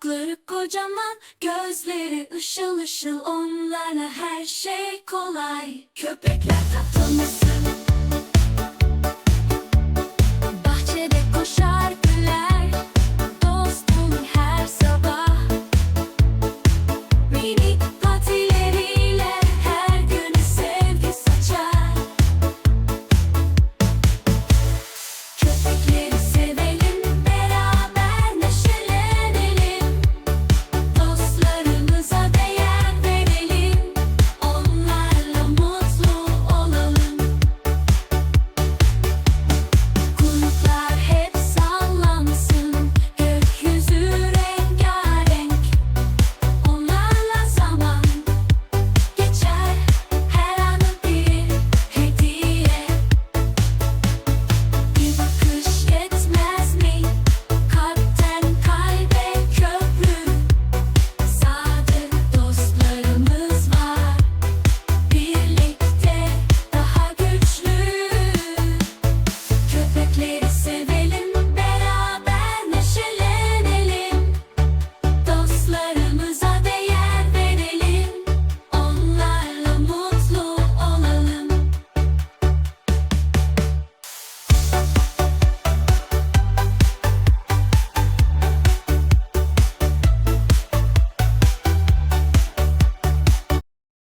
Kulakları kocaman, gözleri ışıl ışıl Onlara her şey kolay. Köpekler tatlı mısır